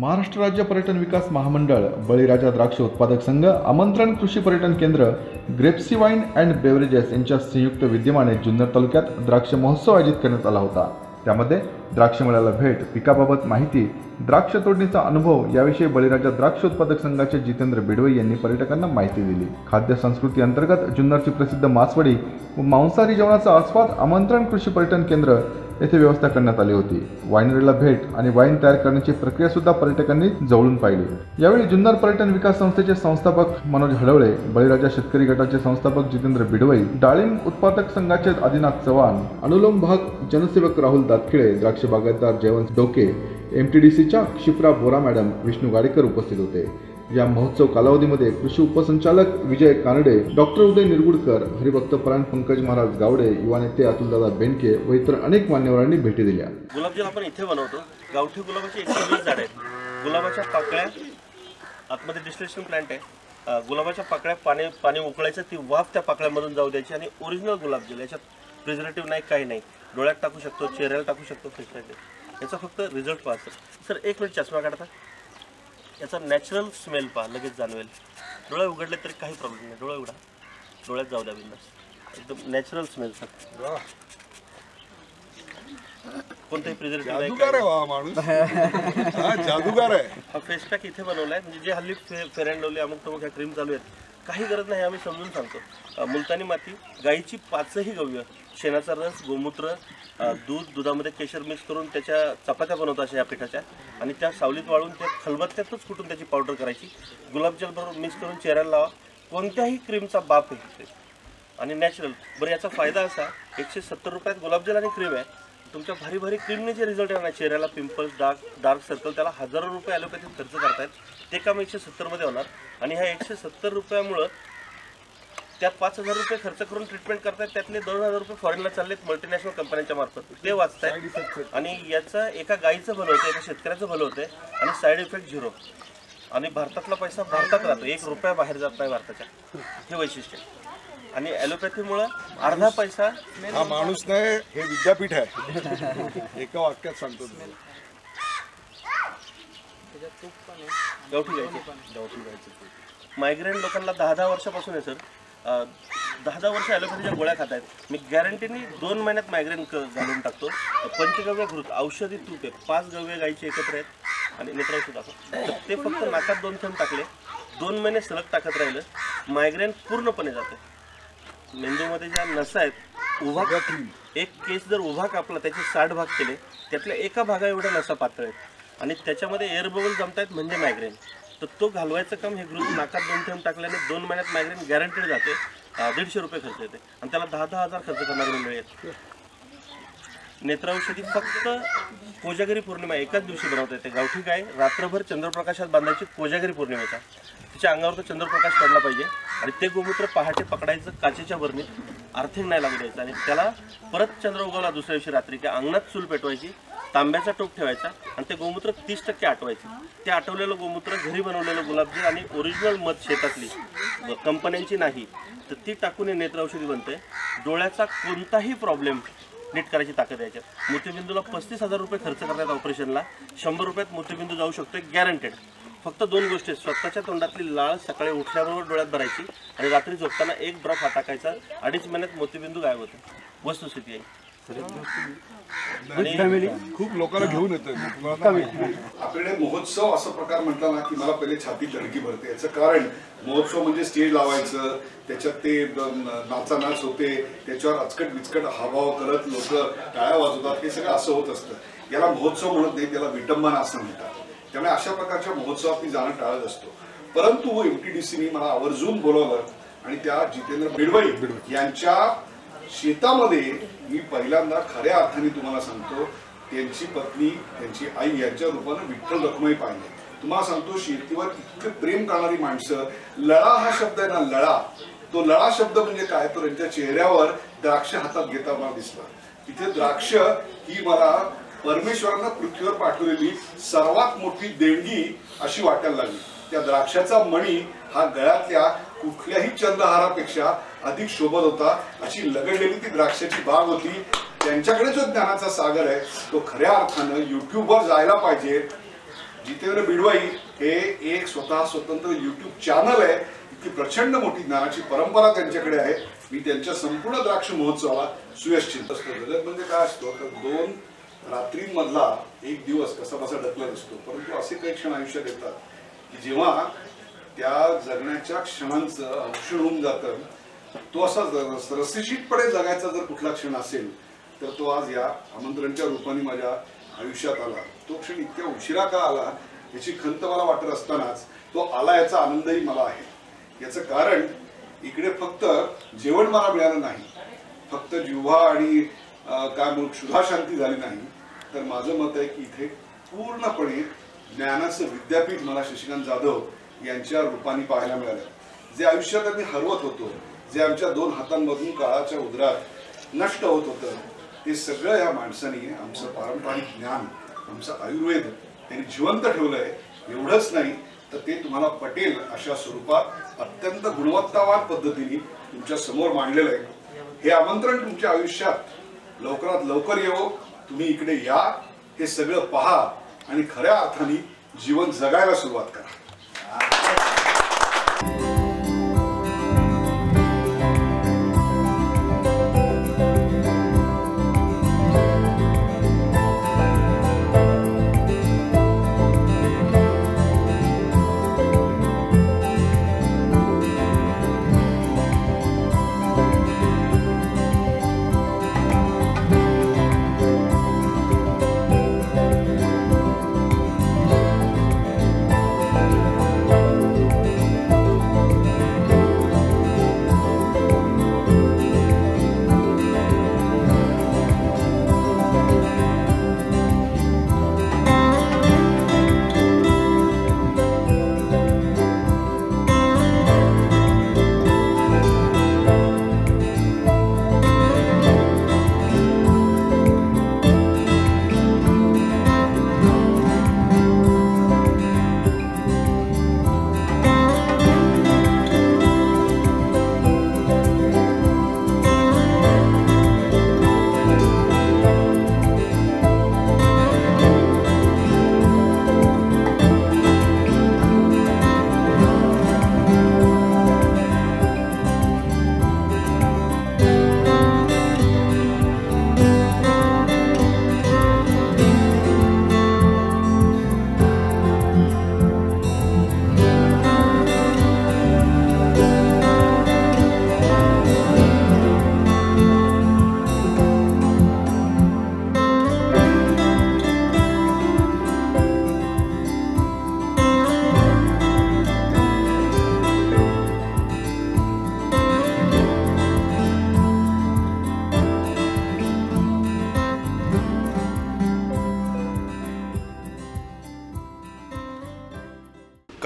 महाराष्ट्र राज्य पर्यटन विकास महामंडळ बळीराजा द्राक्ष उत्पादक संघ आमंत्रण कृषी पर्यटन केंद्र ग्रेप्सी वाईन अँड बेवरेजेस यांच्या संयुक्त विद्यमाने जुन्नर तालुक्यात द्राक्ष महोत्सव आयोजित करण्यात आला होता. त्यामध्ये द्राक्ष मेळ्याला भेट पिकाबाबत माहिती द्राक्ष तोडणीचा अनुभव याविषयी बळीराजा द्राक्ष उत्पादक संघाचे जितेंद्र बिडवे यांनी पर्यटकांना माहिती दिली. खाद्य संस्कृती अंतर्गत जुन्नरची प्रसिद्ध मासवडी व मांसाहारी जेवणाचा आस्वाद आमंत्रण कृषी पर्यटन केंद्र येथे व्यवस्था करण्यात आली होती. वायनरीला भेट आणि वाईन तयार करण्याची प्रक्रिया सुद्धा पर्यटकांनी जवळून पाहिली. यावेळी जुन्नर पर्यटन विकास संस्थेचे संस्थापक मनोज हडवळे बळीराजा शेतकरी गटाचे संस्थापक जितेंद्र बिडवई डाळिंब उत्पादक संघाचे आदिनाथ चव्हाण अनुलोम भाग जनसेवक राहुल दातखिळे द्राक्ष बागायतदार जयवंत डोके एम टी डी सीच्या क्षिप्रा बोरा मॅडम विष्णू गाडेकर उपस्थित होते. या महोत्सव कालावधीमध्ये कृषी उपसंचालक विजय कानडे डॉक्टर उदय निरगुडकर हरिभक्त परायण पंकज महाराज गावडे युवा नेते अतुलदादा बेनके व इतर अनेक मान्यवरांनी भेटी दिल्या. गुलाबजल आपण इथे बनवतो. गावठी गुलाबाची एकशे वीस झाड आहेत. गुलाबाच्या पाकळ्या आतमध्ये डिस्टिलेशन प्लांट आहे. गुलाबाच्या पाकळ्या पाणी पाणी उकळायचं ती वाफ त्या पाकळ्यामधून जाऊ द्यायची आणि ओरिजिनल गुलाबजल याच्यात प्रिझर्वेटिव्ह नाही काही नाही. डोळ्यात टाकू शकतो चेहऱ्याला टाकू शकतो फेसपॅक याचा फक्त रिझल्ट पाहतो सर एक मिनिट चष्मा काढता. याचा नॅचरल स्मेल पहा लगेच जाणवेल. डोळे उघडले तरी काही प्रॉब्लेम नाही. डोळे उघडा. डोळ्यात जाऊ द्या बिंदास. एकदम नॅचरल स्मेल सर. कोणताही प्रिझर्वेटिव्ह जादूगार आहे हा जादूगार आहे. हा फेस पॅक इथे बनवलाय. म्हणजे जे हल्ली फे फेर अँड लवली अमुक तमुक ह्या क्रीम चालू आहेत काही गरज नाही आम्ही समजून सांगतो. मुलतानी माती गाईची पाचही गव्य शेणाचा रस गोमूत्र दूध दुधामध्ये केशर मिक्स करून त्याच्या चपात्या बनवतात अशा या पिठाच्या. आणि त्या सावलीत वाळून त्या खलबत्त्यातच कुठून त्याची पावडर करायची. गुलाबजल बरोबर मिक्स करून चेहऱ्याला लावा. कोणत्याही क्रीमचा बाप आहे आणि नॅचरल बरं याचा फायदा असा एकशे सत्तर रुपयात गुलाबजल आणि क्रीम आहे. तुमच्या भारी भारी क्रीमने जे रिझल्ट येणार चेहऱ्याला पिंपल्स डार्क डार्क सर्कल त्याला हजारो रुपये ॲलोपॅथीत खर्च करतायत. ते काम एकशे सत्तरमध्ये होणार. आणि ह्या एकशे सत्तर रुपयामुळं त्यात पाच हजार रुपये खर्च करून ट्रीटमेंट करतायत त्यातले दोन हजार रुपये फॉरेनला चाललेत मल्टीनॅशनल कंपन्यांच्या मार्फत. ते वाचतायत. आणि याचं एका गाईचं भलं होतं एका शेतकऱ्याचं भलं होतंय आणि साईड इफेक्ट झिरो आणि भारतातला पैसा भारतात राहतो. एक रुपया बाहेर जात नाही भारताच्या. हे वैशिष्ट्य. आणि ॲलोपॅथीमुळं अर्धा पैसा हा माणूस नाही हे विद्यापीठ आहे. एका वाक्यात सांगतो गावठी गायचे मायग्रेन लोकांना दहा दहा वर्षापासून आहे सर दहा दहा वर्ष ॲलोपॅथीच्या गोळ्या खात आहेत. मी गॅरंटीने दोन महिन्यात मायग्रेन क घालून टाकतो. पंचगव्य घृत औषधी तूप आहे. पाच गव्य गायचे एकत्र आहेत. आणि नेत्रौषध टाकतो तर ते फक्त नाकात दोन थेंब टाकले. दोन महिने सलग टाकत राहिलं. मायग्रेन पूर्णपणे जाते. मेंदूमध्ये ज्या नसा आहेत उभा एक केस जर उभा कापला त्याचे साठ भाग केले त्यातल्या एका भागा एवढ्या नसा पातळ आहेत. आणि त्याच्यामध्ये एअर बबल जमतायत म्हणजे मायग्रेन तर तो घालवायचं काम हे गृह नाकात दोन थेंब टाकल्याने दोन महिन्यात मायग्रेन गॅरंटीड जाते. दीडशे रुपये खर्च येते. आणि त्याला दहा दहा हजार खर्च करणारी मंडळी आहेत. नेत्रौषधी फक्त कोजागिरी पौर्णिमा एकाच दिवशी बनवता येते. गावठी गाय रात्रभर चंद्रप्रकाशात बांधायची कोजागिरी पौर्णिमेचा तिच्या अंगावर तो चंद्रप्रकाश पडला पाहिजे. आणि ते गोमूत्र पहाटे पकडायचं काचेच्या बरणीत अर्थिंग नाही लागू द्यायचं. आणि त्याला परत चंद्र उगवला दुसऱ्या दिवशी रात्री की अंगणात चूल पेटवायची तांब्याचा टोप ठेवायचा आणि ते गोमूत्र तीस टक्के आठवायचं ते आठवलेलं गोमूत्र घरी बनवलेलं गुलाबजल आणि ओरिजिनल मध शेतातली. कंपन्यांची नाही तर ती टाकून हे नेत्र औषधी बनते डोळ्याचा कोणताही प्रॉब्लेम नीट करायची ताकद आहे याच्यात. मोतीबिंदूला पस्तीस हजार रुपये खर्च करतात ऑपरेशनला शंभर रुपयात मोतीबिंदू जाऊ शकतो गॅरंटेड फक्त दोन गोष्टी आहेत. स्वतःच्या तोंडातली लाळ सकाळी उठल्याबरोबर डोळ्यात भरायची आणि रात्री झोपताना एक ड्रॉप हा टाकायचा अडीच महिन्यात मोतीबिंदू गायब होतो. वस्तुस्थिती आहे. आणि खूप लोकांना घेऊन नाही. आपल्याकडे महोत्सव असा प्रकार म्हटला ना की मला पहिले छाती धडकी भरते. याचं कारण महोत्सव म्हणजे स्टेज लावायचं त्याच्यात ते नाचा नाच होते त्याच्यावर अचकट विचकट हावभाव करत लोक टाळ्या वाजवतात हे सगळं असं होत असतं. याला महोत्सव म्हणत नाही त्याला विटंबना असं म्हणतात. त्यामुळे अशा प्रकारच्या महोत्सवात मी जाणं टाळत असतो. परंतु एमटीडीसीने मला आवर्जून बोलवलं आणि त्या जितेंद्र बिडवई यांच्या शेतामध्ये मी पहिल्यांदा खऱ्या अर्थाने तुम्हाला सांगतो त्यांची पत्नी त्यांची आई यांच्या रूपानं विठ्ठल रखुमाई पाहिले. तुम्हाला सांगतो शेतीवर इतकं प्रेम करणारी माणसं लळा हा शब्द आहे ना लळा. तो लळा शब्द म्हणजे काय? तर त्यांच्या चेहऱ्यावर द्राक्ष हातात घेता मला दिसला. तिथे द्राक्ष ही मला परमेश्वरानं पृथ्वीवर पाठवलेली सर्वात मोठी देणगी अशी वाटायला लागली. त्या द्राक्षाचा मणी हा गळ्यातल्या कुठल्याही चंद्रहारापेक्षा अधिक शोभत होता अशी लगडलेली ती द्राक्षाची बाग होती. त्यांच्याकडे जो ज्ञानाचा सागर आहे तो खऱ्या अर्थानं युट्यूबवर जायला पाहिजे. जितेंद्र बिडवाई हे एक स्वतः स्वतंत्र युट्यूब चॅनल आहे. इतकी प्रचंड मोठी ज्ञानाची परंपरा त्यांच्याकडे आहे. मी त्यांच्या संपूर्ण द्राक्ष महोत्सवाला सुयश्चित असतो जगत म्हणजे काय असतो? तर दोन रात्रीमधला एक दिवस कसा बसा ढकलत दिसतो. परंतु असे काही क्षण आयुष्यात येतात की जेव्हा त्या जगण्याच्या क्षणांचं औषण होऊन जातं तो असा ज- रसशीतपणे जगायचा जर कुठला क्षण असेल तर तो आज या आमंत्रणच्या रूपाने माझ्या आयुष्यात आला. तो क्षण इतक्या उशिरा का आला याची खंत मला वाटत असतानाच तो आला याचा आनंदही मला आहे. याचं कारण इकडे फक्त जेवण मला मिळालं नाही. फक्त जिव्हा आणि काय म्हणू क्षुधा शांती झाली नाही. तर माझं मत आहे की इथे पूर्णपणे ज्ञानाचं विद्यापीठ मला शशिकांत जाधव यांच्या रूपाने पाहायला मिळालं. जे आयुष्यात आम्ही हरवत होतो जे आमच्या दोन हातांमधून काळाच्या उदरात नष्ट होत होतं ते सगळं या माणसाने आमचं पारंपरिक ज्ञान आमचं आयुर्वेद त्यांनी जिवंत ठेवलंय. एवढंच नाही तर ते तुम्हाला पटेल अशा स्वरूपात अत्यंत गुणवत्तावान पद्धतीने तुमच्यासमोर मांडलेलं आहे. हे आमंत्रण तुमच्या आयुष्यात लवकरात लवकर येवो. तुम्ही इकडे या हे सगळं पहा आणि खऱ्या अर्थाने जीवन जगायला सुरुवात करा.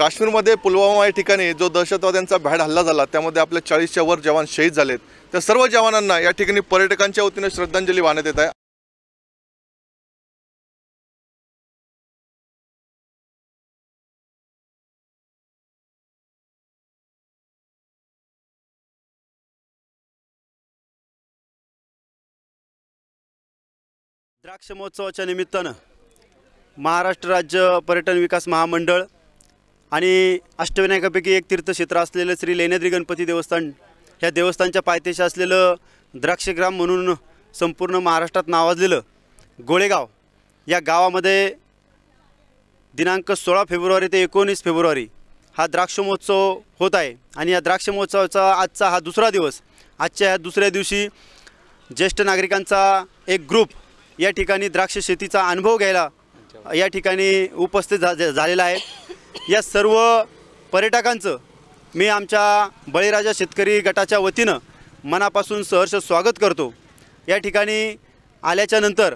काश्मीरमध्ये पुलवामा या ठिकाणी जो दहशतवाद्यांचा भॅड हल्ला झाला त्यामध्ये आपल्या चाळीसच्या वर जवान शहीद झालेत. त्या सर्व जवानांना या ठिकाणी पर्यटकांच्या वतीने श्रद्धांजली वाहण्यात येत आहे. द्राक्ष महोत्सवाच्या निमित्तानं महाराष्ट्र राज्य पर्यटन विकास महामंडळ आणि अष्टविनायकापैकी एक तीर्थक्षेत्र असलेलं श्री लेण्याद्री गणपती देवस्थान ह्या देवस्थानच्या पायथ्याशी असलेलं द्राक्षग्राम म्हणून संपूर्ण महाराष्ट्रात नावाजलेलं गोळेगाव या गावामध्ये दिनांक सोळा फेब्रुवारी ते एकोणीस फेब्रुवारी हा द्राक्ष महोत्सव होत आहे. आणि या द्राक्ष महोत्सवाचा आजचा हा दुसरा दिवस आजच्या ह्या दुसऱ्या दिवशी ज्येष्ठ नागरिकांचा एक ग्रुप या ठिकाणी द्राक्ष शेतीचा अनुभव घ्यायला या ठिकाणी उपस्थित झा झा- झालेला आहे. या सर्व पर्यटकांचं मी आमच्या बळीराजा शेतकरी गटाच्या वतीनं मनापासून सहर्ष स्वागत करतो. या ठिकाणी आल्याच्यानंतर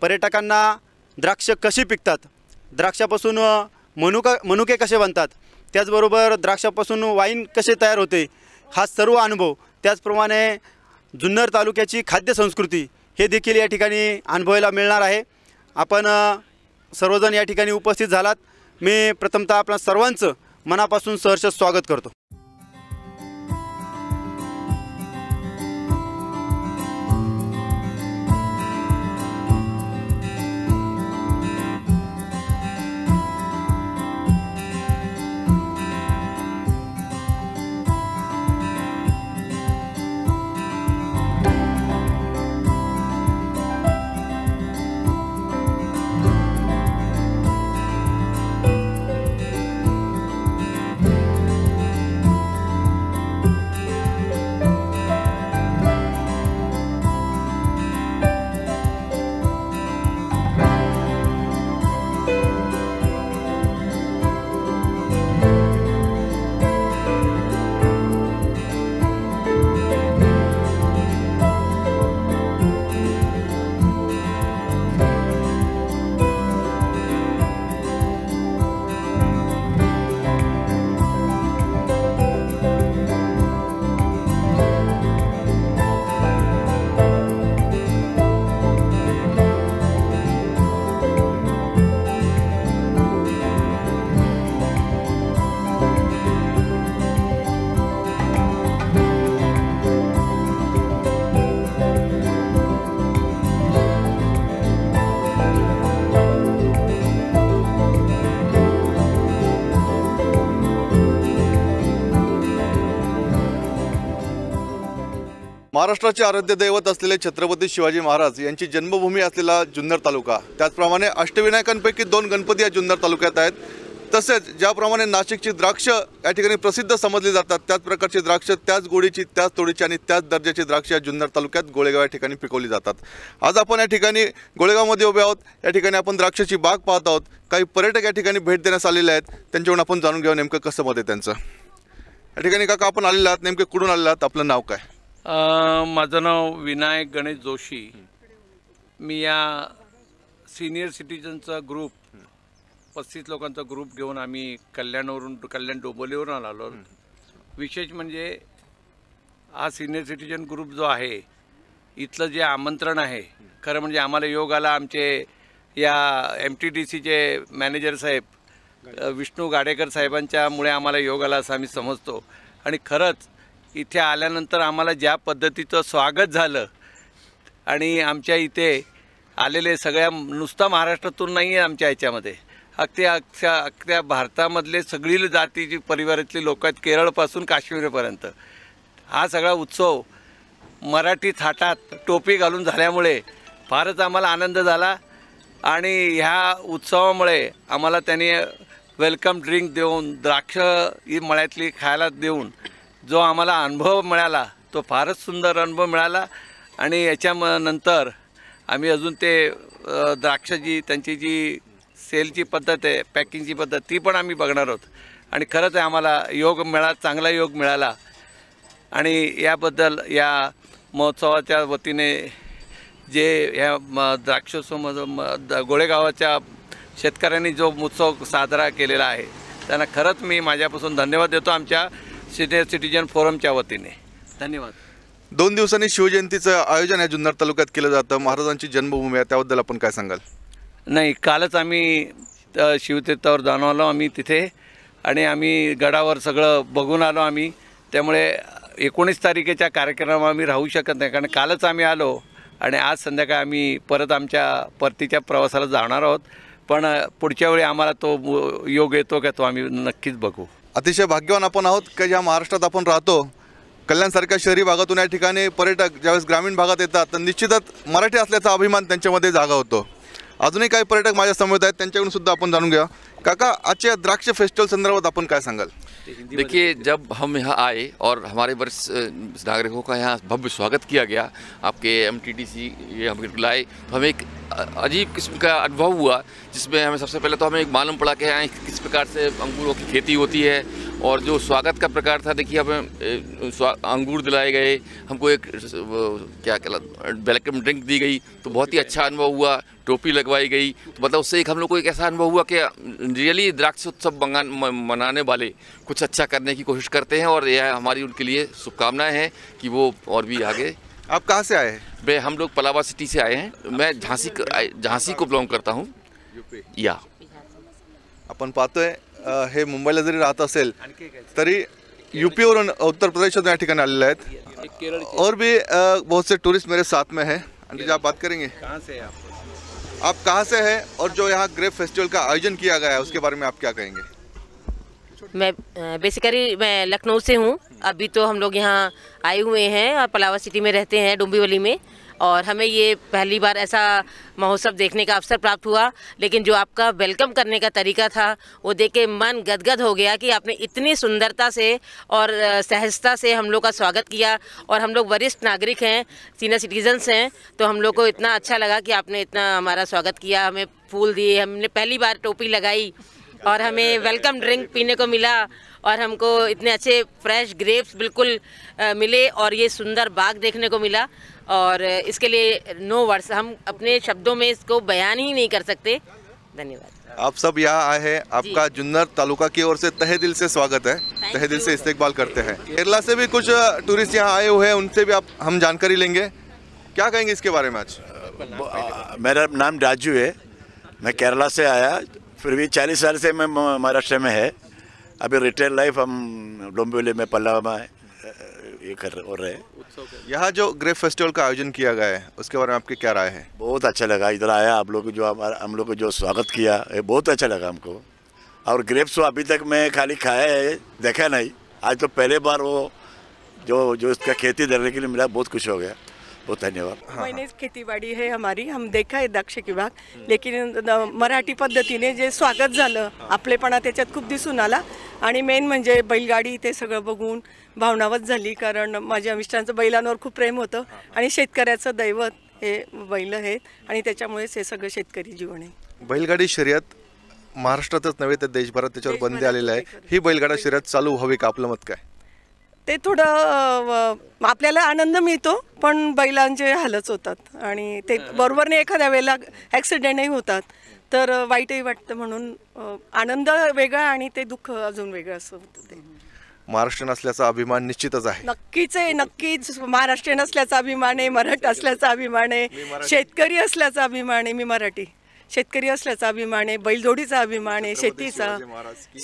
पर्यटकांना द्राक्ष कशी पिकतात? द्राक्षापासून मनुका मनुके कसे बनतात? त्याचबरोबर द्राक्षापासून वाईन कसे तयार होते? हा सर्व अनुभव त्याचप्रमाणे जुन्नर तालुक्याची खाद्य संस्कृती हे देखील या ठिकाणी अनुभवायला मिळणार आहे. आपण सर्वजण या ठिकाणी उपस्थित झालात. मी प्रथमतः आपल्या सर्वांचं मनापासून सहर्ष स्वागत करतो. महाराष्ट्राचे आराध्य दैवत असलेले छत्रपती शिवाजी महाराज यांची जन्मभूमी असलेला जुन्नर तालुका. त्याचप्रमाणे अष्टविनायकांपैकी दोन गणपती या जुन्नर तालुक्यात आहेत. तसेच ज्याप्रमाणे नाशिकची द्राक्ष या ठिकाणी प्रसिद्ध समजली जातात त्याच प्रकारची द्राक्ष त्याच गोडीची त्याच तोडीची आणि त्याच दर्जाची द्राक्ष या जुन्नर तालुक्यात गोळेगाव या ठिकाणी पिकवली जातात. आज आपण या ठिकाणी गोळेगावमध्ये उभे आहोत. या ठिकाणी आपण द्राक्षाची बाग पाहत आहोत. काही पर्यटक या ठिकाणी भेट देण्यास आलेले आहेत. त्यांच्याकडून आपण जाणून घेऊ नेमकं कसं मत आहे त्यांचं. या ठिकाणी काका आपण आलेले आहात. नेमके कुठून आलेले आहात? आपलं नाव काय? माझं नाव विनायक गणेश जोशी. मी या सिनियर सिटीजनचा ग्रुप पस्तीस लोकांचा ग्रुप घेऊन आम्ही कल्याणवरून कल्याण डोंबोलीवरून आलो विशेष म्हणजे हा सिनियर सिटीजन ग्रुप जो आहे इथलं जे आमंत्रण आहे खरं म्हणजे आम्हाला योग आला. आमचे या एम टी डी सीचे मॅनेजर साहेब विष्णू गाडेकर साहेबांच्यामुळे आम्हाला योग आला असं आम्ही समजतो. आणि खरंच इथे आल्यानंतर आम्हाला ज्या पद्धतीचं स्वागत झालं आणि आमच्या इथे आलेले सगळ्या नुसता महाराष्ट्रातून नाही आहे आमच्या ह्याच्यामध्ये अख्ख्या अख्या अख्या भारतामधले सगळी जातीची परिवारातली लोक आहेत केरळपासून काश्मीरपर्यंत. हा सगळा उत्सव मराठी थाटात टोपी घालून झाल्यामुळे फारच आम्हाला आनंद झाला आणि ह्या उत्सवामुळे आम्हाला त्यांनी वेलकम ड्रिंक देऊन द्राक्ष ही मळ्यातली खायला देऊन जो आम्हाला अनुभव मिळाला तो फारच सुंदर अनुभव मिळाला. आणि याच्या म नंतर आम्ही अजून ते द्राक्षाची त्यांची जी सेलची पद्धत आहे पॅकिंगची पद्धत ती पण आम्ही बघणार आहोत. आणि खरंच आहे आम्हाला योग मिळा चांगला योग मिळाला. आणि याबद्दल या महोत्सवाच्या वतीने जे ह्या म द्राक्षोत्सव म- द- गोळेगावाच्या शेतकऱ्यांनी जो उत्सव साजरा केलेला आहे त्यांना खरंच मी माझ्यापासून धन्यवाद देतो. आमच्या सिनियर सिटीजन फोरमच्या वतीने. धन्यवाद. दोन दिवसांनी शिवजयंतीचं आयोजन या जुन्नर तालुक्यात केलं जातं. महाराजांची जन्मभूमी आहे त्याबद्दल आपण काय सांगाल? नाही कालच आम्ही शिवतीर्थावर जाऊन आलो आम्ही तिथे आणि आम्ही गडावर सगळं बघून आलो आम्ही. त्यामुळे एकोणीस तारखेच्या कार्यक्रमात आम्ही राहू शकत नाही कारण कालच आम्ही आलो आणि आज संध्याकाळी आम्ही परत आमच्या परतीच्या प्रवासाला जाणार आहोत. पण पुढच्या वेळी आम्हाला तो योग येतो का तो आम्ही नक्कीच बघू. अतिशय भाग्यवान आपण आहोत. की ज्या महाराष्ट्रात आपण राहतो. कल्याणसारख्या शहरी भागातून या ठिकाणी पर्यटक ज्यावेळेस ग्रामीण भागात येतात तर निश्चितच मराठी असल्याचा अभिमान त्यांच्यामध्ये जागा होतो. अजूनही काही पर्यटक माझ्या समोर आहेत त्यांच्याकडून सुद्धा आपण जाणून घ्या. काका आजच्या द्राक्ष फेस्टिवल संदर्भात आपण काय सांगाल? देखिए जब हम यहाँ आए और हमारे वरिष्ठ नागरिकों का यहाँ भव्य स्वागत किया गया आपके एम टी डी सी ये हम लाए तो हमें एक अजीब किस्म का अनुभव हुआ जिसमें हमें सबसे पहले तो हमें एक मालूम पड़ा कि यहाँ किस प्रकार से अंगूरों की खेती होती है और जो स्वागत का प्रकार था देखिए हमें अंगूर दिलाए गए हमको एक क्या कहला वेलकम ड्रिंक दी गई तो बहुत ही। अच्छा अनुभव हुआ टोपी लगवाई गई। तो मतलब उससे एक हम लोग को एक ऐसा अनुभव हुआ कि रियली द्राक्ष उत्सव मनाने वाले कुछ अच्छा करने की कोशिश करते हैं और यह हमारी उनके लिए शुभकामनाएँ हैं कि वो और भी आगे। आप कहाँ से आए हैं? मैं हम लोग पलावा सिटी से आए हैं। मैं झांसी झांसी को बिलोंग करता हूँ। या। आपण पाहतोय अ, हे मुंबईला जरी राहत असेल तरी यूपीवरून उत्तर प्रदेश या ठिकाणी आलेले आहेत। और भी बहुत से टूरिस्ट मेरे साथ में हैं। जी आप बात करेंगे? कहाँ से आप? आप कहाँ से हैं और जो यहाँ ग्रेप फेस्टिवल का आयोजन किया गया है, उसके बारे में आप क्या कहेंगे? मैं बेसिकली मैं लखनऊ से हूँ। अभी तो हम लोग यहाँ आए हुए हैं और पलावा सिटी में रहते हैं डुम्बीवली में। और हमें ये पहली बार ऐसा महोत्सव देखने का अवसर प्राप्त हुआ, लेकिन जो आपका वेलकम करने का तरीका था, वो देख के मन गदगद हो गया कि आपने इतनी सुंदरता से और सहजता से हम लोग का स्वागत किया और हम लोग वरिष्ठ नागरिक हैं सीनियर सिटीजन्स हैं तो हम लोग को इतना अच्छा लगा कि आपने इतना हमारा स्वागत किया, हमें फूल दिए, हमने पहली बार टोपी लगाई और हमें वेलकम ड्रिंक पीने को मिला और हमको इतने अच्छे फ्रेश ग्रेप्स बिल्कुल मिले और ये सुंदर बाग देखने को मिला। और इसके लिए नो वर्ड्स हम अपने शब्दों में इसको बयान ही नहीं कर सकते। धन्यवाद। आप सब यहाँ आए हैं। आपका जुन्नर तालुका की ओर से तहे दिल से स्वागत है। तहे दिल से इस्तेकबाल करते हैं। केरला से भी कुछ टूरिस्ट यहाँ आए हुए हैं उनसे भी आप हम जानकारी लेंगे। क्या कहेंगे इसके बारे में आज? मेरा नाम राजू है। मैं केरला से आया। फिर भी चालीस साल से मैं महाराष्ट्र में है। अभी रिटेल लाइफ हम डोंबिवली में पल्ला में ये कर हो रहे हैं। यहाँ जो ग्रेप फेस्टिवल का आयोजन किया गया है उसके बारे में आपकी क्या राय है? बहुत अच्छा लगा। इधर आया आप लोग जो हम लोग को जो स्वागत किया ये बहुत अच्छा लगा हमको। और ग्रेप्स तो अभी तक मैं खाली खाया है देखा नहीं। आज तो पहले बार वो जो जो इसका खेती करने के लिए मिला बहुत खुश हो गया। धन्यवाद। मैंने खेती बाड़ी है हमारी। हम देखा है दक्ष विभाग लेकिन मराठी पद्धतीने जे स्वागत झालं आपलेपणा त्याच्यात खूप दिसून आला. आणि मेन म्हणजे बैलगाडी ते सगळं बघून भावनावत झाली कारण माझ्या मिस्टरांचं बैलांवर खूप प्रेम होतं. आणि शेतकऱ्याचं दैवत हे बैल आहेत. आणि त्याच्यामुळेच हे सगळं शेतकरी जीवन आहे. बैलगाडी शर्यत महाराष्ट्रातच नव्हे तर देशभरात त्याच्यावर बंदी आलेली आहे. ही बैलगाडा शर्यत चालू व्हावी का? आपलं मत काय? ते थोडं आपल्याला आनंद मिळतो पण बैलांचे हालच होतात. आणि ते बरोबरने एखाद्या वेळेला ॲक्सिडेंटही होतात. तर वाईटही वाटतं म्हणून आनंद वेगळा आणि ते दुःख अजून वेगळं असं होतं ते. महाराष्ट्र नसल्याचा अभिमान निश्चितच आहे. नक्कीच आहे नक्कीच. महाराष्ट्रीयन असल्याचा अभिमान आहे मराठ असल्याचा अभिमान आहे शेतकरी असल्याचा अभिमान आहे मी मराठी. शेतकरी असल्याचा अभिमान आहे बैलजोडीचा अभिमान आहे शेतीचा.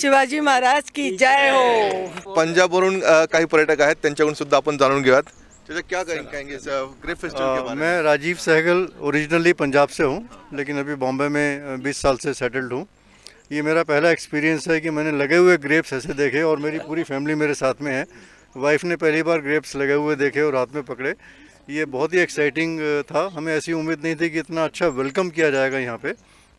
शिवाजी महाराज की जय. हो. पंजाबवरून काही पर्यटक आहेत त्यांच्याकडून सुद्धा आपण जाणून घेऊयात. क्या कहेंगे कहेंगे ग्रेप फेस्टिवल के बारे में. मैं राजीव सहगल ओरिजिनली पंजाब से हूँ लेकिन अभी बॉम्बे में बीस साल से सेटल्ड हूँ। ये मेरा पहला एक्सपीरियंस है कि मैंने लगे हुए ग्रेप्स ऐसे देखे और मेरी पूरी फैमिली मेरे साथ में है। वाइफ ने पहली बार ग्रेप्स लगे हुए देखे और हाथ में पकड़े। ये बहुत ही एक्साइटिंग था। हमें ऐसी उम्मीद नहीं थी कि इतना अच्छा वेलकम किया जाएगा यहाँ पे।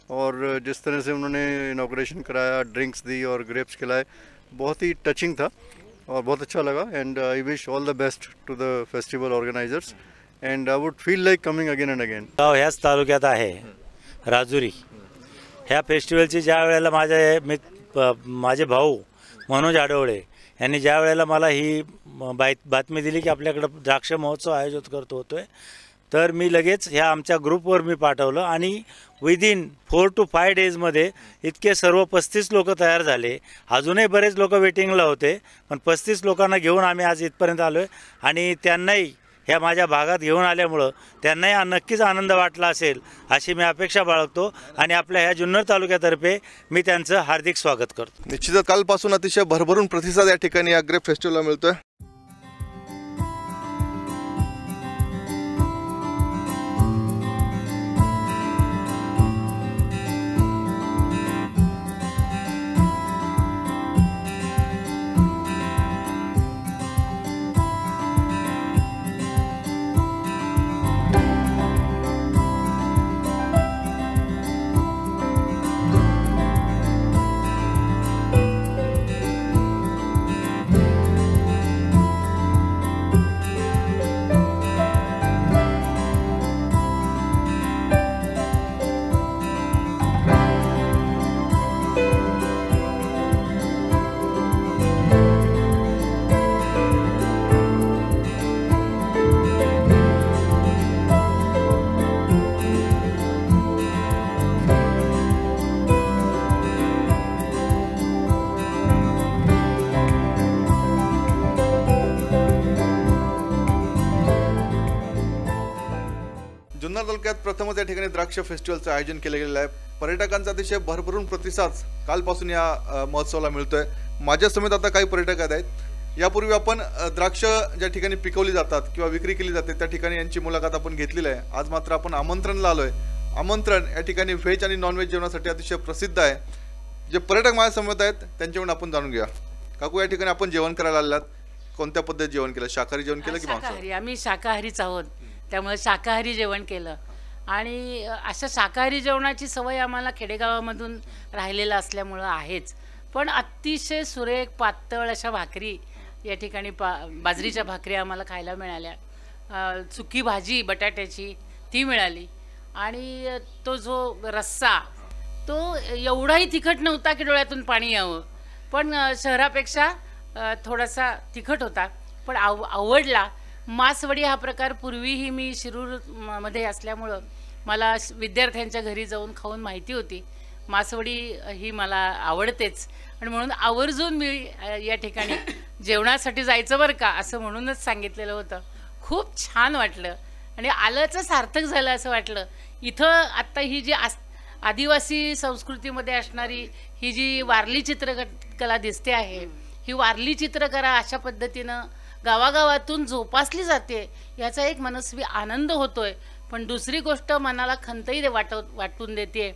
और जिस तरह से उन्होंने इनाग्रेशन कराया ड्रिंक्स दी और ग्रेप्स खिलाए, बहुत ही टचिंग था और बहुत अच्छा लगा। And I wish all the best to the festival organisers and I would feel like coming again and again गाव ह्याच तालुक्यात आहे, राजुरी. ह्या फेस्टिवलची ज्या वेळेला माझे मित प- माझे भाऊ मनोज आडवळे यांनी ज्या वेळेला मला ही बाय बातमी दिली की आपल्याकडं द्राक्ष महोत्सव आयोजित करतो होतोय तर मी लगेच ह्या आमच्या ग्रुपवर मी पाठवलं आणि विदिन फोर टू फाय डेजमध्ये इतके सर्व पस्तीस लोक तयार झाले. अजूनही बरेच लोक वेटिंगला होते पण पस्तीस लोकांना घेऊन आम्ही आज इथपर्यंत आलो आहे आणि त्यांनाही ह्या माझ्या भागात घेऊन आल्यामुळं त्यांनाही नक्कीच आनंद वाटला असेल अशी मी अपेक्षा बाळगतो आणि आपल्या ह्या जुन्नर तालुक्यातर्फे मी त्यांचं हार्दिक स्वागत करतो. निश्चितच कालपासून अतिशय भरभरून प्रतिसाद या ठिकाणी या ग्रेप फेस्टिवलला मिळतोय. तालुक्यात प्रथमच या ठिकाणी द्राक्ष फेस्टिवलचं आयोजन केलं गेलेलं आहे. पर्यटकांचा अतिशय भरभरून प्रतिसाद कालपासून या महोत्सवाला मिळतोय. माझ्या समेत आता काही पर्यटक आहेत. यापूर्वी आपण द्राक्ष ज्या ठिकाणी पिकवली जातात किंवा विक्री केली जाते त्या ठिकाणी यांची मुलाखत आपण घेतलेली आहे. आज मात्र आपण आमंत्रणला आलोय. आमंत्रण या ठिकाणी व्हेज आणि नॉनव्हेज जेवणासाठी अतिशय प्रसिद्ध आहे. जे पर्यटक माझ्या समेत आहेत त्यांच्याकडून आपण जाणून घेऊया. काकू या ठिकाणी आपण जेवण करायला आलात कोणत्या पद्धतीत जेवण केलं? शाकाहारी जेवण केलं की आम्ही शाकाहारीच आहोत. त्यामुळे शाकाहारी जेवण केलं. आणि अशा शाकाहारी जेवणाची सवय आम्हाला खेडेगावामधून राहिलेलं असल्यामुळं आहेच. पण अतिशय सुरेख पातळ अशा भाकरी या ठिकाणी पा बाजरीच्या भाकरी आम्हाला खायला मिळाल्या. चुकी सुकी भाजी बटाट्याची ती मिळाली. आणि तो जो रस्सा तो एवढाही तिखट नव्हता की डोळ्यातून पाणी यावं. पण शहरापेक्षा थोडासा तिखट होता. पण आव आवडला. मासवडी हा प्रकार पूर्वीही मी शिरूर म- मध्ये असल्यामुळं मला विद्यार्थ्यांच्या घरी जाऊन खाऊन माहिती होती. मासवडी ही मला आवडतेच. आणि म्हणून आवर्जून मी या ठिकाणी जेवणासाठी जायचं बरं का असं म्हणूनच सांगितलेलं होतं. खूप छान वाटलं. आणि आलंच सार्थक झालं असं वाटलं. इथं आत्ता ही जी आस आदिवासी संस्कृतीमध्ये असणारी ही जी वारली चित्रकला दिसते आहे ही वारली चित्रकला अशा पद्धतीनं गावागावातून जोपासली जाते याचा एक मनस्वी आनंद होतोय. पण दुसरी गोष्ट मनाला खंतही दे- वाटव वाटून देते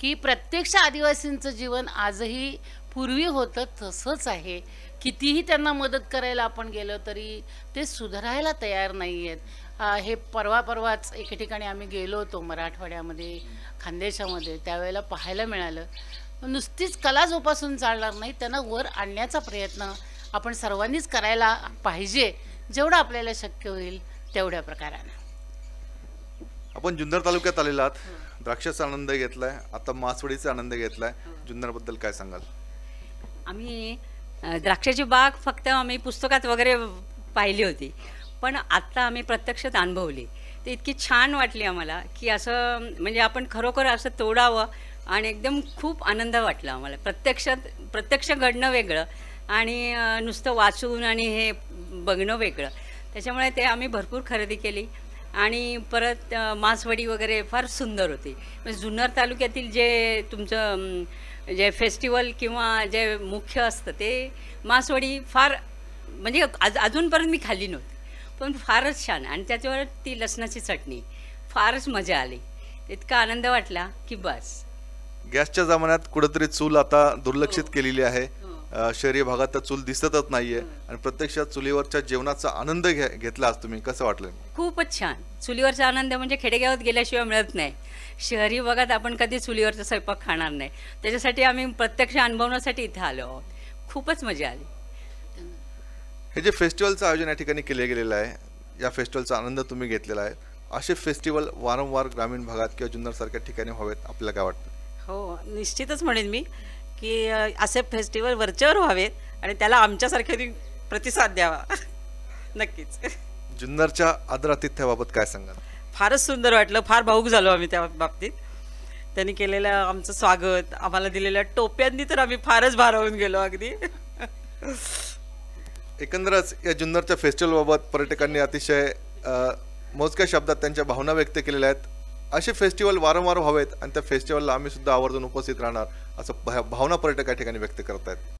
की प्रत्यक्ष आदिवासींचं जीवन आजही पूर्वी होतं तसंच आहे. कितीही त्यांना मदत करायला आपण गेलो तरी ते सुधारायला तयार नाही आहेत हे परवा परवाच एके ठिकाणी आम्ही गेलो होतो मराठवाड्यामध्ये खानदेशामध्ये. त्यावेळेला पाहायला मिळालं. नुसतीच कला जोपासून चालणार नाही त्यांना वर आणण्याचा प्रयत्न आपण सर्वांनीच करायला पाहिजे जेवढं आपल्याला शक्य होईल तेवढ्या प्रकारानं. आपण जुन्नर तालुक्यात आलेला आहात. द्राक्षाचा आनंद घेतलाय. आता मासवडीचा आनंद घेतलाय. जुन्नरबद्दल काय सांगाल? आम्ही द्राक्षाची बाग फक्त आम्ही पुस्तकात वगैरे पाहिली होती. पण आत्ता आम्ही प्रत्यक्षात अनुभवली. ते इतकी छान वाटली आम्हाला की असं म्हणजे आपण खरोखर असं तोडावं आणि एकदम खूप आनंद वाटला आम्हाला. प्रत्यक्षात प्रत्यक्ष घडणं वेगळं आणि नुसतं वाचून आणि हे बघणं वेगळं. त्याच्यामुळे ते आम्ही भरपूर खरेदी केली. आणि परत मासवडी वगैरे फार सुंदर होती. म्हणजे जुन्नर तालुक्यातील जे तुमचं जे फेस्टिवल किंवा जे मुख्य असतं ते मासवडी फार म्हणजे आज अजूनपर्यंत मी खाल्ली नव्हती. पण फारच छान. आणि त्याच्यावर ती लसणाची चटणी. फारच मजा आली. इतका आनंद वाटला की बस. गॅसच्या जमान्यात कुठेतरी चूल आता दुर्लक्षित केलेली आहे. शहरी भागात तर चूल दिसतच नाहीये. आणि प्रत्यक्षात चुलीवरच्या जेवणाचा आनंद घे घेतला आज तुम्ही. कसं वाटलं? खूपच छान. चुलीवरचा आनंद म्हणजे खेडेगावात गेल्याशिवाय मिळत नाही. शहरी भागात आपण कधी चुलीवरचा स्वयंपाक खाणार नाही. त्याच्यासाठी आम्ही प्रत्यक्ष अनुभवण्यासाठी इथं आलो आहोत. खूपच मजा आली. हे जे फेस्टिवलचं आयोजन या ठिकाणी केले गेलेलं आहे या फेस्टिवलचा आनंद तुम्ही घेतलेला आहे. असे फेस्टिवल वारंवार ग्रामीण भागात किंवा जुन्नरसारख्या ठिकाणी व्हावेत आपल्याला काय वाटतं? हो निश्चितच म्हणेन मी. की असे फेस्टिवल वरचेवर व्हावेत आणि त्याला आमच्यासारख्यांनी प्रतिसाद द्यावा. नक्कीच. जुन्नरच्या आदरातिथ्याबाबत काय सांगाल? फारच सुंदर वाटलं. फार भाऊक झालो आम्ही त्या बाबतीत. त्यांनी केलेलं आमचं स्वागत आम्हाला दिलेल्या टोप्यांनी तर आम्ही फारच भारावून गेलो अगदी. एकंदरच या जुन्नरच्या फेस्टिवलबाबत पर्यटकांनी अतिशय मोजक्या शब्दात त्यांच्या भावना व्यक्त केलेल्या आहेत. असे फेस्टिवल वारंवार व्हावेत आणि त्या फेस्टिवलला आम्ही सुद्धा आवर्जून उपस्थित राहणार असं भा- भावना पर्यटक या ठिकाणी व्यक्त करत आहेत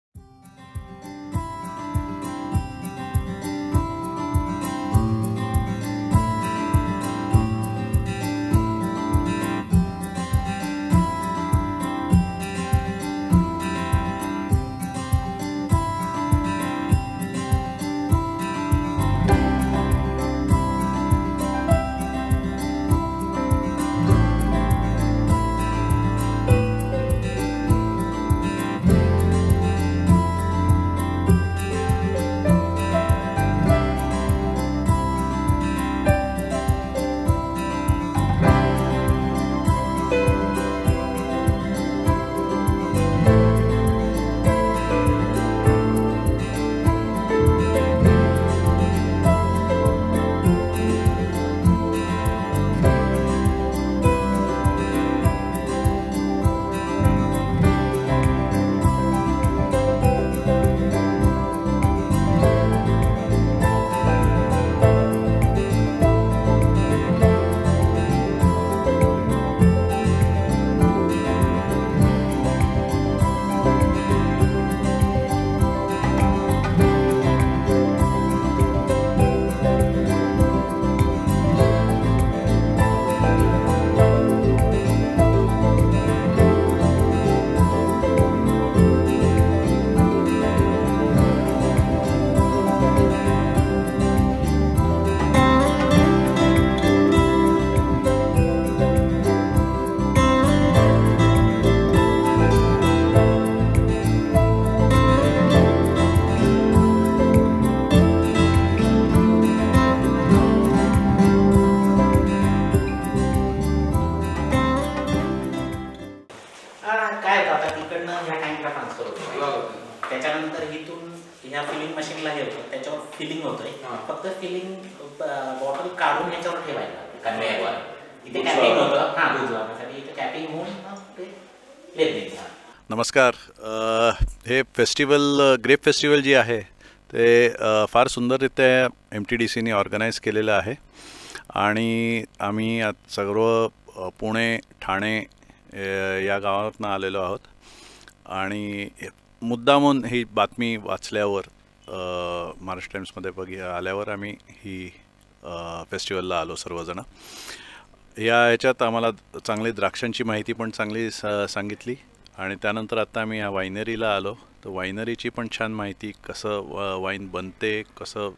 फेस्टिवल ग्रेप फेस्टिवल जे आहे ते फार सुंदररित्या एम टी डी सीने ऑर्गनाईज केलेलं आहे. आणि आम्ही सर्व पुणे ठाणे या गावातनं आलेलो आहोत. आणि मुद्दामून ही बातमी वाचल्यावर महाराष्ट्र टाइम्समध्ये बघी आल्यावर आम्ही ही फेस्टिवलला आलो सर्वजणं. या ह्याच्यात आम्हाला चांगली द्राक्षांची माहिती पण चांगली स सांगितली. आणि त्यानंतर आता आम्ही ह्या वायनरीला आलो. तर वायनरीची पण छान माहिती कसं व- वाईन बनते कसं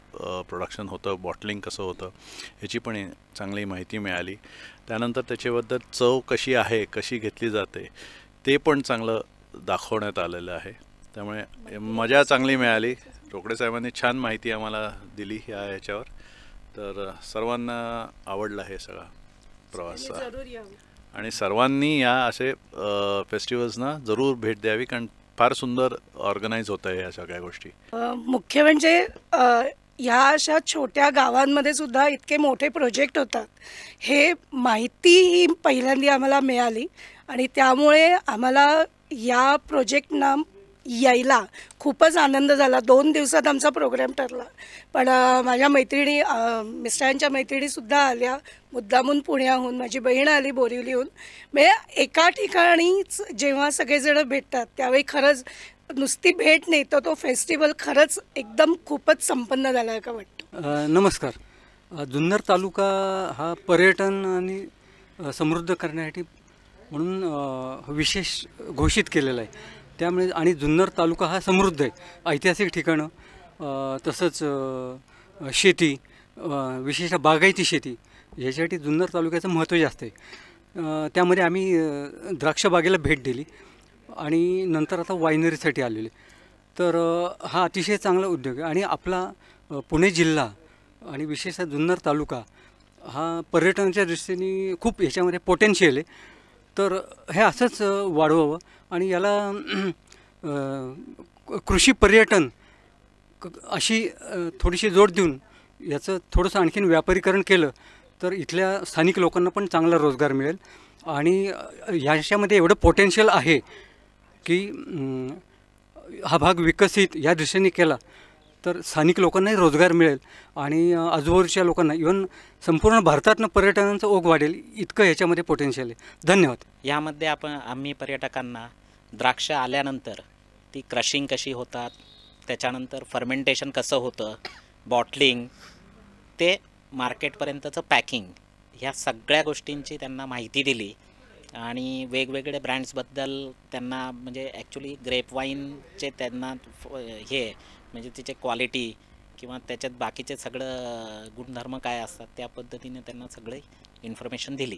प्रोडक्शन होतं बॉटलिंग कसं होतं ह्याची पण चांगली माहिती मिळाली. त्यानंतर त्याच्याबद्दल चव कशी आहे कशी घेतली जाते ते पण चांगलं दाखवण्यात आलेलं आहे. त्यामुळे मजा चांगली मिळाली. रोकडे साहेबांनी छान माहिती आम्हाला दिली या ह्याच्यावर तर सर्वांना आवडला हे सगळा प्रवास. आणि सर्वांनी या असे फेस्टिवल्सना जरूर भेट द्यावी कारण फार सुंदर ऑर्गनाईज होतं आहे या सगळ्या गोष्टी. मुख्य म्हणजे ह्या अशा छोट्या गावांमध्ये सुद्धा इतके मोठे प्रोजेक्ट होतात. हे माहिती ही पहिल्यांदा आम्हाला मिळाली आणि त्यामुळे आम्हाला या प्रोजेक्टना यायला. खूपच आनंद झाला. दोन दिवसात आमचा प्रोग्राम ठरला. पण माझ्या मैत्रिणी मिस्टरांच्या मैत्रिणीसुद्धा आल्या. मुद्दामून पुण्याहून माझी बहीण आली बोरिवलीहून. म्हणजे एका ठिकाणीच जेव्हा सगळेजण भेटतात त्यावेळी खरंच नुसती भेट नाही तर तो फेस्टिवल खरंच एकदम खूपच संपन्न झाला का वाटतं. नमस्कार. जुन्नर तालुका हा पर्यटन आणि समृद्ध करण्यासाठी म्हणून विशेष घोषित केलेला आहे. त्यामुळे आणि जुन्नर तालुका हा समृद्ध आहे. ऐतिहासिक ठिकाणं तसंच शेती विशेषतः बागायती शेती ह्याच्यासाठी जुन्नर तालुक्याचं महत्त्व जास्त आहे. त्यामध्ये आम्ही द्राक्षबागेला भेट दिली आणि नंतर आता वायनरीसाठी आलेले तर हा अतिशय चांगला उद्योग आहे आणि आपला पुणे जिल्हा आणि विशेषतः जुन्नर तालुका हा पर्यटनाच्या दृष्टीने खूप ह्याच्यामध्ये पोटेन्शियल आहे. तर हे असंच वाढवावं. आणि याला कृषी पर्यटन अशी थोडीशी जोड देऊन याचं थोडंसं आणखीन व्यापारीकरण केलं तर इथल्या स्थानिक लोकांना पण चांगला रोजगार मिळेल. आणि ह्याच्यामध्ये एवढं पोटेन्शियल आहे की हा भाग विकसित या दृष्टीने केला तर स्थानिक लोकांनाही रोजगार मिळेल आणि आजूबाजूच्या लोकांना इव्हन संपूर्ण भारतातनं पर्यटनाचं ओघ वाढेल इतकं ह्याच्यामध्ये पोटेन्शियल आहे. धन्यवाद. यामध्ये आपण आम्ही पर्यटकांना द्राक्ष आल्यानंतर ती क्रशिंग कशी होतात त्याच्यानंतर फर्मेंटेशन कसं होतं बॉटलिंग ते मार्केटपर्यंतचं पॅकिंग ह्या सगळ्या गोष्टींची त्यांना माहिती दिली आणि वेगवेगळे ब्रँड्सबद्दल त्यांना म्हणजे ॲक्च्युली ग्रेप वाईनचे त्यांना फ- हे म्हणजे तिचे क्वालिटी किंवा त्याच्यात बाकीचे सगळं गुणधर्म काय असतात त्या पद्धतीने त्यांना सगळे इन्फॉर्मेशन दिली.